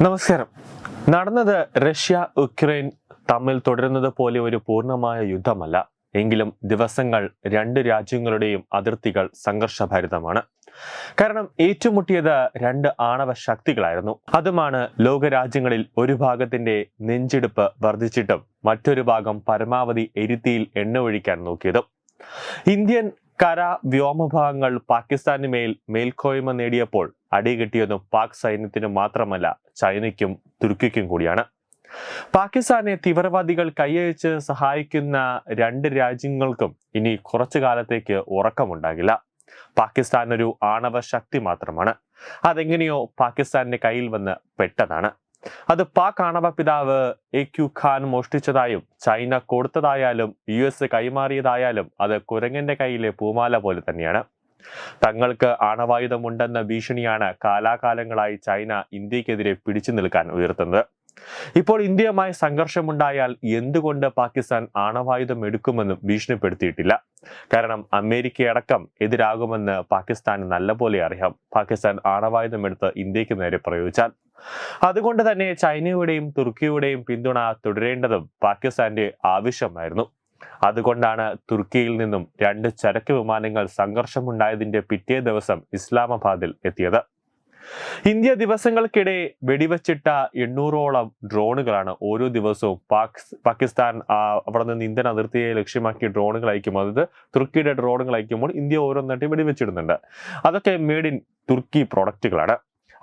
നമസ്കാരം. നടന്നത് Russia Ukraine തമ്മിൽ തുടരുന്നത് പോലെ ഒരു പൂർണമായ യുദ്ധമല്ല. എങ്കിലും ദിവസങ്ങൾ രണ്ട് രാജ്യങ്ങളുടെയും അതിർത്തികൾ സംഘർഷഭരിതമാണ്. കാരണം ഏറ്റുമുട്ടിയത് രണ്ട് ആണവ ശക്തികളായിരുന്നു. അതുമാണ് ലോകരാജ്യങ്ങളിൽ ഒരു ഭാഗത്തിന്റെ നെഞ്ചിടിപ്പ് വർദ്ധിച്ചിട്ടും മറ്റൊരു ഭാഗം പരമാവധി എരുത്തിയിൽ എണ്ണ ഒഴിക്കാൻ നോക്കിയതും. ഇന്ത്യൻ കര വ്യോമഭാഗങ്ങൾ പാകിസ്ഥാന് മേൽ മേൽക്കോയ്മ നേടിയപ്പോൾ അടികിട്ടിയതും പാക് സൈന്യത്തിന് മാത്രമല്ല ചൈനയ്ക്കും തുർക്കിക്കും കൂടിയാണ്. പാകിസ്ഥാനെ തീവ്രവാദികൾ കൈയച്ച് സഹായിക്കുന്ന രണ്ട് രാജ്യങ്ങൾക്കും ഇനി കുറച്ചു കാലത്തേക്ക് ഉറക്കമുണ്ടാകില്ല. പാകിസ്ഥാൻ ഒരു ആണവ ശക്തി മാത്രമാണ്. അതെങ്ങനെയോ പാകിസ്ഥാന്റെ കയ്യിൽ വന്ന് പെട്ടതാണ്. അത് പാക് ആണവ പിതാവ് എ ക്യു ഖാൻ മോഷ്ടിച്ചതായും ചൈന കൊടുത്തതായാലും യു എസ് കൈമാറിയതായാലും അത് കുരങ്ങന്റെ കയ്യിലെ പൂമാല പോലെ തന്നെയാണ്. തങ്ങൾക്ക് ആണവായുധമുണ്ടെന്ന ഭീഷണിയാണ് കാലാകാലങ്ങളായി ചൈന ഇന്ത്യക്കെതിരെ പിടിച്ചു നിൽക്കാൻ ഉയർത്തുന്നത്. ഇപ്പോൾ ഇന്ത്യയുമായി സംഘർഷമുണ്ടായാൽ എന്തുകൊണ്ട് പാകിസ്ഥാൻ ആണവായുധം എടുക്കുമെന്നും ഭീഷണിപ്പെടുത്തിയിട്ടില്ല. കാരണം അമേരിക്കയടക്കം എതിരാകുമെന്ന് പാകിസ്ഥാൻ നല്ലപോലെ അറിയാം. പാകിസ്ഥാൻ ആണവായുധം എടുത്ത് ഇന്ത്യയ്ക്ക് നേരെ പ്രയോഗിച്ചാൽ. അതുകൊണ്ട് തന്നെ ചൈനയുടെയും തുർക്കിയുടെയും പിന്തുണ തുടരേണ്ടതും പാകിസ്ഥാന്റെ ആവശ്യമായിരുന്നു. അതുകൊണ്ടാണ് തുർക്കിയിൽ നിന്നും രണ്ട് ചരക്ക് വിമാനങ്ങൾ സംഘർഷമുണ്ടായതിന്റെ പിറ്റേ ദിവസം ഇസ്ലാമാബാദിൽ എത്തിയത്. ഇന്ത്യ ദിവസങ്ങൾക്കിടെ വെടിവച്ചിട്ട എണ്ണൂറോളം ഡ്രോണുകളാണ് ഓരോ ദിവസവും പാക് പാകിസ്ഥാൻ അവിടെ നിന്ന് ഇന്ത്യൻ അതിർത്തിയെ ലക്ഷ്യമാക്കി ഡ്രോണുകൾ അയക്കും അതായത് തുർക്കിയുടെ ഡ്രോണുകൾ അയക്കുമ്പോൾ ഇന്ത്യ ഓരോന്നായിട്ട് വെടിവെച്ചിടുന്നുണ്ട്. അതൊക്കെ മേഡ് ഇൻ തുർക്കി പ്രോഡക്റ്റുകളാണ്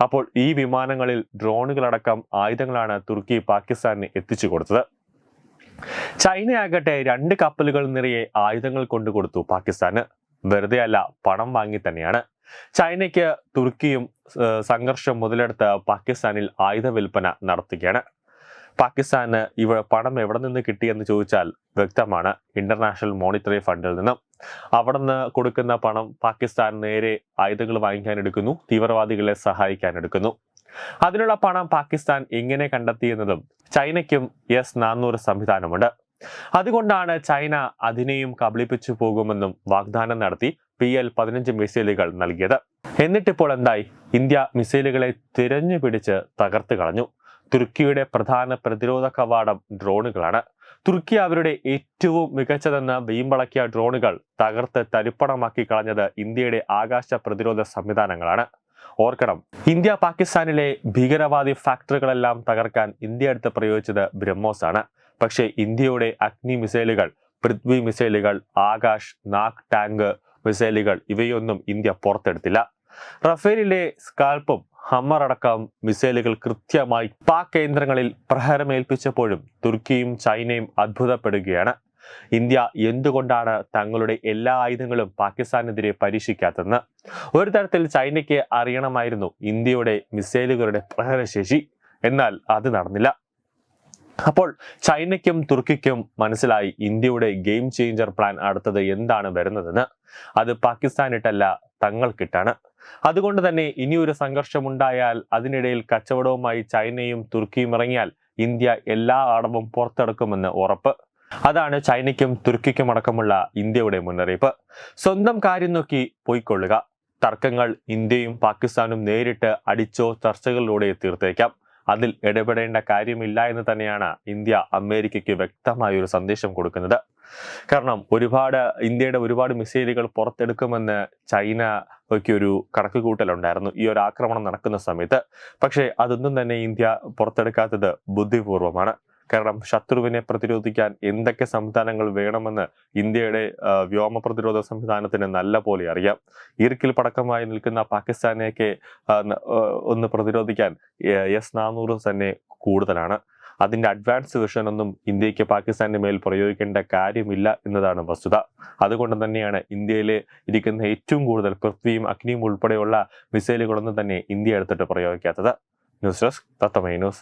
അപ്പോൾ ഈ വിമാനങ്ങളിൽ ഡ്രോണുകളടക്കം ആയുധങ്ങളാണ് തുർക്കി പാകിസ്ഥാനിന് എത്തിച്ചു കൊടുത്തത്. ചൈനയാകട്ടെ രണ്ട് കപ്പലുകൾ നിറയെ ആയുധങ്ങൾ കൊണ്ടു കൊടുത്തു പാകിസ്ഥാന്. വെറുതെ അല്ല പണം വാങ്ങി തന്നെയാണ്. ചൈനയ്ക്ക് തുർക്കിയും സംഘർഷം മുതലെടുത്ത് പാകിസ്ഥാനിൽ ആയുധ വിൽപ്പന നടത്തുകയാണ്. പാകിസ്ഥാന് ഇവ പണം എവിടെ നിന്ന് കിട്ടിയെന്ന് ചോദിച്ചാൽ വ്യക്തമാണ് ഇന്റർനാഷണൽ മോണിറ്ററി ഫണ്ടിൽ നിന്നും. അവിടെ നിന്ന് കൊടുക്കുന്ന പണം പാകിസ്ഥാൻ നേരെ ആയുധങ്ങൾ വാങ്ങിക്കാൻ എടുക്കുന്നു തീവ്രവാദികളെ സഹായിക്കാൻ എടുക്കുന്നു. അതിനുള്ള പണം പാകിസ്ഥാൻ എങ്ങനെ കണ്ടെത്തിയെന്നതും ചൈനയ്ക്കും എസ് നാനൂറ് സംവിധാനമുണ്ട്. അതുകൊണ്ടാണ് ചൈന അതിനെയും കബളിപ്പിച്ചു പോകുമെന്നും വാഗ്ദാനം നടത്തി പി എൽ പതിനഞ്ച് മിസൈലുകൾ നൽകിയത്. എന്നിട്ടിപ്പോൾ എന്തായി? ഇന്ത്യ മിസൈലുകളെ തിരഞ്ഞു പിടിച്ച് തകർത്ത് കളഞ്ഞു. തുർക്കിയുടെ പ്രധാന പ്രതിരോധ കവാടം ഡ്രോണുകളാണ്. തുർക്കി അവരുടെ ഏറ്റവും മികച്ചതെന്ന് വീമ്പളക്കിയ ഡ്രോണുകൾ തകർത്ത് തരിപ്പണമാക്കി കളഞ്ഞത് ഇന്ത്യയുടെ ആകാശ പ്രതിരോധ സംവിധാനങ്ങളാണ്. ഓർക്കണം ഇന്ത്യ പാകിസ്ഥാനിലെ ഭീകരവാദി ഫാക്ടറികളെല്ലാം തകർക്കാൻ ഇന്ത്യ എടുത്ത് പ്രയോഗിച്ചത് ബ്രഹ്മോസ് ആണ് പക്ഷേ ഇന്ത്യയുടെ അഗ്നി മിസൈലുകൾ പൃഥ്വി മിസൈലുകൾ ആകാശ് നാഗ് ടാങ്ക് മിസൈലുകൾ ഇവയൊന്നും ഇന്ത്യ പുറത്തെടുത്തില്ല. റഫേലിലെ സ്കാൽപ്പും ഹമ്മർ അടക്കം മിസൈലുകൾ കൃത്യമായി പാക് കേന്ദ്രങ്ങളിൽ പ്രഹരമേൽപ്പിച്ചപ്പോഴും തുർക്കിയും ചൈനയും അത്ഭുതപ്പെടുകയാണ്. ഇന്ത്യ എന്തുകൊണ്ടാണ് തങ്ങളുടെ എല്ലാ ആയുധങ്ങളും പാകിസ്ഥാനെതിരെ പരീക്ഷിക്കാത്തതെന്ന്? ഒരു തരത്തിൽ ചൈനയ്ക്ക് അറിയണമായിരുന്നു ഇന്ത്യയുടെ മിസൈലുകളുടെ പ്രഹരശേഷി. എന്നാൽ അത് നടന്നില്ല. അപ്പോൾ ചൈനയ്ക്കും തുർക്കിക്കും മനസ്സിലായി ഇന്ത്യയുടെ ഗെയിം ചേഞ്ചർ പ്ലാൻ അടുത്തത് എന്താണ് വരുന്നതെന്ന്. അത് പാകിസ്ഥാനിട്ടല്ല തങ്ങൾക്കിട്ടാണ്. അതുകൊണ്ട് തന്നെ ഇനിയൊരു സംഘർഷമുണ്ടായാൽ അതിനിടയിൽ കച്ചവടവുമായി ചൈനയും തുർക്കിയും ഇറങ്ങിയാൽ ഇന്ത്യ എല്ലാ ആടവും പുറത്തെടുക്കുമെന്ന് ഉറപ്പ്. അതാണ് ചൈനയ്ക്കും തുർക്കിക്കും അടക്കമുള്ള ഇന്ത്യയുടെ മുന്നറിയിപ്പ്. സ്വന്തം കാര്യം നോക്കി പോയിക്കൊള്ളുക. തർക്കങ്ങൾ ഇന്ത്യയും പാകിസ്ഥാനും നേരിട്ട് അടിച്ചോ ചർച്ചകളിലൂടെ തീർത്തേക്കാം. അതിൽ ഇടപെടേണ്ട കാര്യമില്ല എന്ന് തന്നെയാണ് ഇന്ത്യ അമേരിക്കയ്ക്ക് വ്യക്തമായ ഒരു സന്ദേശം കൊടുക്കുന്നത്. കാരണം ഒരുപാട് ഇന്ത്യയുടെ ഒരുപാട് മിസൈലുകൾ പുറത്തെടുക്കുമെന്ന് ചൈനയ്ക്ക് ഒരു കണക്ക് കൂട്ടലുണ്ടായിരുന്നു ഈ ഒരു ആക്രമണം നടക്കുന്ന സമയത്ത്. പക്ഷേ അതൊന്നും തന്നെ ഇന്ത്യ പുറത്തെടുക്കാത്തത് ബുദ്ധിപൂർവമാണ്. കാരണം ശത്രുവിനെ പ്രതിരോധിക്കാൻ എന്തൊക്കെ സംവിധാനങ്ങൾ വേണമെന്ന് ഇന്ത്യയുടെ വ്യോമ പ്രതിരോധ സംവിധാനത്തിന് നല്ല പോലെ അറിയാം. ഈർക്കിൽ പടക്കമായി നിൽക്കുന്ന പാകിസ്ഥാനെയൊക്കെ ഒന്ന് പ്രതിരോധിക്കാൻ എസ് നാനൂറ് തന്നെ കൂടുതലാണ്. അതിന്റെ അഡ്വാൻസ് വിഷൻ ഒന്നും ഇന്ത്യയ്ക്ക് പാകിസ്ഥാന്റെ മേൽ പ്രയോഗിക്കേണ്ട കാര്യമില്ല എന്നതാണ് വസ്തുത. അതുകൊണ്ട് തന്നെയാണ് ഇന്ത്യയിൽ ഇരിക്കുന്ന ഏറ്റവും കൂടുതൽ പൃഥ്വിയും അഗ്നിയും ഉൾപ്പെടെയുള്ള മിസൈലുകളൊന്നും തന്നെ ഇന്ത്യ എടുത്തിട്ട് പ്രയോഗിക്കാത്തത്. News desk Thathamai news.